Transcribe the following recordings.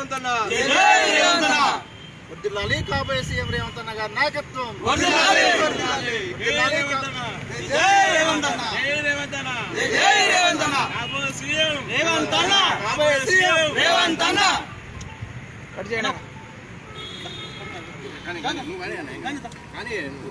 రేవంత్ అన్న వర్దిల్లాలి కాబోయే సీఎం రేవంత్ అన్న గారి నాయకత్వం కట్ చేయడం కానీ కానీ నువ్వు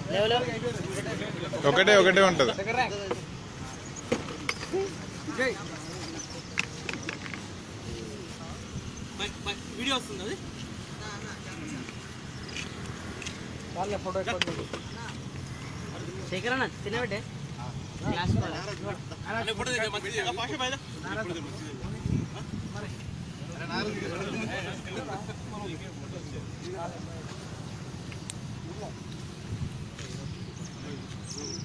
ఒకటే ఒకటే ఉంటది. వీడియో వస్తుంది అది ఫోటో అన్న నాయకత్వం రేవంత్